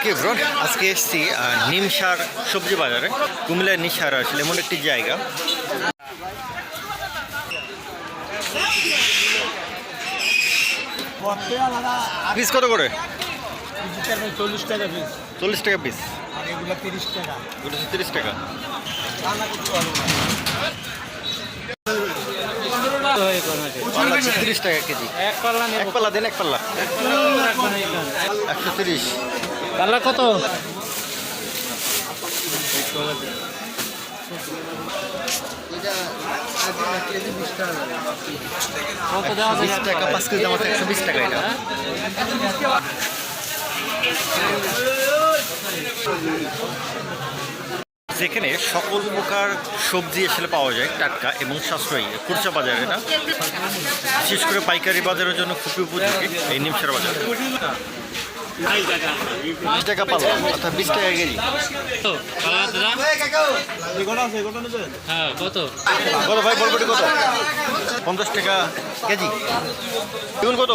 ওকে ব্রন আজকে এসেছি নিমসার সবজি বাজারে। কুমিল্লার নিশার আসলে এমন একটি জায়গা। পিস কত করে? চল্লিশ টাকা পিস চল্লিশ টাকা পিস তিরিশ টাকা। তিরিশ টাকা কেজি। এক পাল্লা এক পাল্লা দেন এক পাল্লা একশো তিরিশ। পাল্লা কত? টাকা পাঁচ কেজি দাম একশো বিশ টাকা এটা। যেখানে সকল প্রকার সবজি আসলে পাওয়া যায় টাটকা এবং সাশ্রয়ী খুচরা বাজারে এটা। বিশেষ করে পাইকারি বাজারের জন্য খুবই উপযোগী এই নিমসার বাজার। বিশ টাকা পাল্লা অর্থাৎ বিশ টাকা কেজি। হ্যাঁ কত? কত ভাই বরবটি কত? পঞ্চাশ টাকা কেজি। বেগুন কত?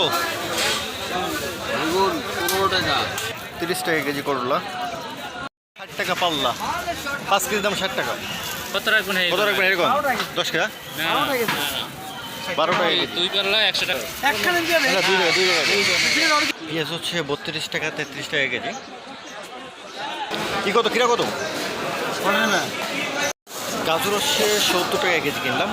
পনেরো টাকা। তিরিশ টাকা কেজি করলা। ষাট টাকা পাল্লা। পাঁচ কেজি দাম ষাট টাকা। কত রাখবেন কত রাখবেন এরকম দশ টাকা? বারো টাকা দুই পাল্লা একশো না, পেঁয়াজ হচ্ছে বত্রিশ টাকা তেত্রিশ টাকা কেজি। কি কত কিরা কত? গাজর হচ্ছে সত্তর টাকা কেজি কিনলাম।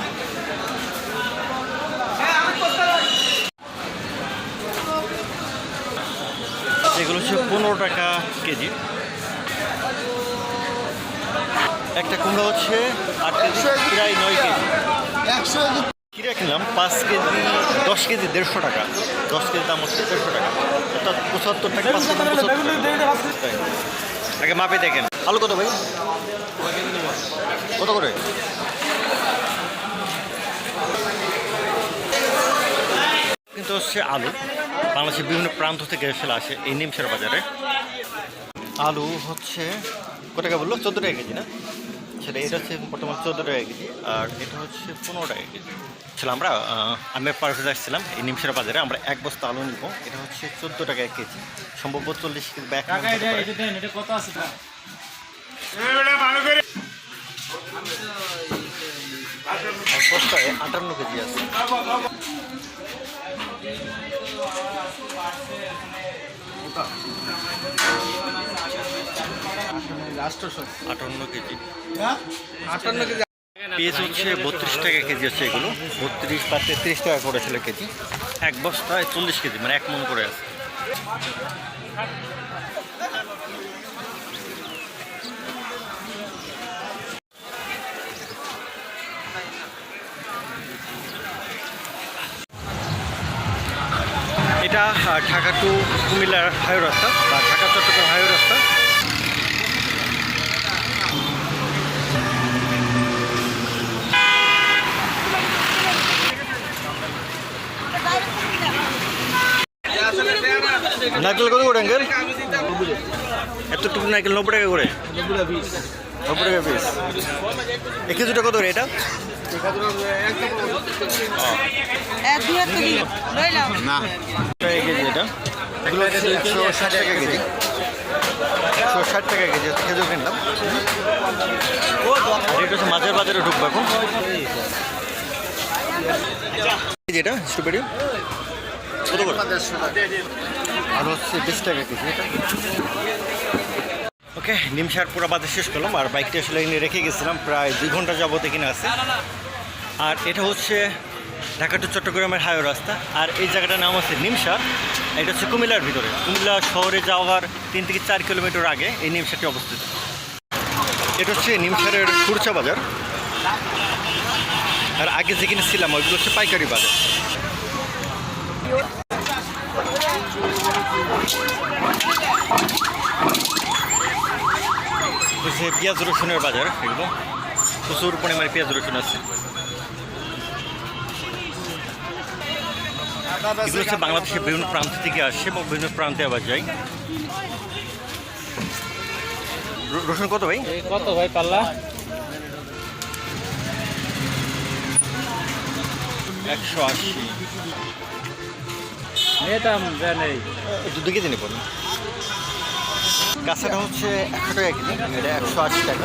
এগুলো হচ্ছে পনেরো টাকা কেজি। একটা কুমড়া হচ্ছে আট কেজি প্রায় নয় কেজি কিরা কিনলাম? পাঁচ কেজি, দশ কেজি দেড়শো টাকা। দশ কেজি দাম হচ্ছে দেড়শো টাকা। অর্থাৎ পঁচাত্তর টাকা। আগে মাপে দেখেন। আলু কত ভাই? কত করে? কিন্তু হচ্ছে আলু। বাংলাদেশের বিভিন্ন প্রান্ত থেকে আসলে আসে এই নিমসার বাজারে। আলু হচ্ছে, কত টাকা বলল? চোদ্দ টাকা কেজি না? সেটা এটা হচ্ছে বর্তমান চোদ্দ টাকা কেজি আর এটা হচ্ছে পনেরো টাকা কেজি আসলে আমরা আমি পারফেজ আসছিলাম এই নিমসার বাজারে আমরা এক বস্তা আলু নিব এটা হচ্ছে চোদ্দ টাকা এক কেজি সম্ভব চল্লিশ কেজি বা এক মণ হতে পারে। এটা কত আছে আর আটান্ন কেজি আছে আটান্ন কেজি। আটান্ন কেজি। পেঁয়াজ হচ্ছে বত্রিশ টাকা কেজি আছে এগুলো। বত্রিশ বা তেত্রিশ টাকা করেছিল কেজি। এক বস্তায় চল্লিশ কেজি মানে এক মন করে আছে। এটা ঢাকা টু কুমিল্লার হাইও রাস্তা বা ঢাকা চট্টগ্রাম হাইও রাস্তা। নারকেল কত করে এতটুকু নারকেল নব্বই টাকা করে। নব্বই টাকা পিস এক কেজিটা কত এটা? টাকা কেজি এটা। এগুলো হচ্ছে একশো ষাট টাকা কেজি। একশো ষাট টাকা কেজি খেজুর কিনলাম। এটা হচ্ছে মাছের বাজারে ঢুকবো এখন। এই যে এটা স্ট্রবেরি কত করে? আর হচ্ছে বিশ টাকা কেজি এটা। ওকে নিমসার পুরো বাজার শেষ করলাম, আর বাইকটা আসলে এনে রেখে গেছিলাম, প্রায় দুই ঘণ্টা যাবত এখানে আছে। আর এটা হচ্ছে ঢাকা টু চট্টগ্রামের হাইওয়ে রাস্তা, আর এই জায়গাটার নাম হচ্ছে নিমসা এটা হচ্ছে কুমিল্লার ভিতরে। কুমিল্লা শহরে যাওয়ার তিন থেকে চার কিলোমিটার আগে এই নিমসাটি অবস্থিত। এটা হচ্ছে নিমসারের খুরচা বাজার। আর আগে যেখানে ছিলাম, ওইগুলো হচ্ছে পাইকারি বাজার। হচ্ছে পেঁয়াজ রসুনের বাজার এগুলো প্রচুর পরিমাণে পেঁয়াজ রসুন আছে। এগুলো হচ্ছে বাংলাদেশের বিভিন্ন প্রান্ত থেকে আসে এবং বিভিন্ন প্রান্তে আবার যাই রসুন কত ভাই? কত ভাই পাল্লা? একশো আশি। নিতাম জানেই দু কেজি নেবেন কাঁচাটা হচ্ছে একশো টাকা কেজি এটা একশো আশি টাকা।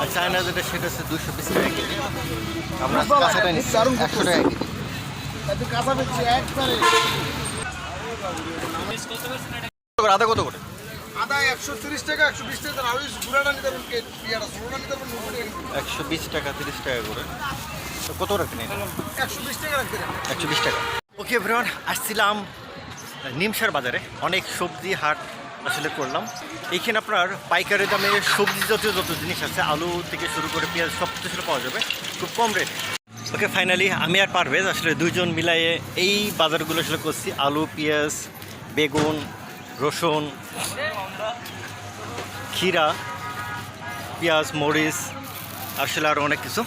আর চায়না যেটা সেটা হচ্ছে দুশো বিশ টাকা কেজি। আমরা কাঁচাটা নিচ্ছি একশো টাকা কেজি? আদা কত করে? আদা একশো তিরিশ টাকা একশো বিশ টাকা আর ওই নিতে পারবেন কে পিয়াটা নিতে পারবেন একশো বিশ টাকা তিরিশ টাকা করে। তো কত রাখেন একশো বিশ টাকা রাখতে একশো বিশ টাকা। ওকে ভ্রমণ আসছিলাম নিমসার বাজারে। অনেক সবজি হাট আসলে করলাম। এইখানে আপনার পাইকারি দামে সবজি জাতীয় যত জিনিস আছে, আলু থেকে শুরু করে পেঁয়াজ, সব কিছু পাওয়া যাবে। খুব কম রেট ওকে ফাইনালি আমি আর পারভেজ আসলে দুইজন মিলাইয়ে এই বাজারগুলো আসলে করছি। আলু, পেঁয়াজ, বেগুন, রসুন, ক্ষীরা, পেঁয়াজ, মরিচ আসলে আরও অনেক কিছু।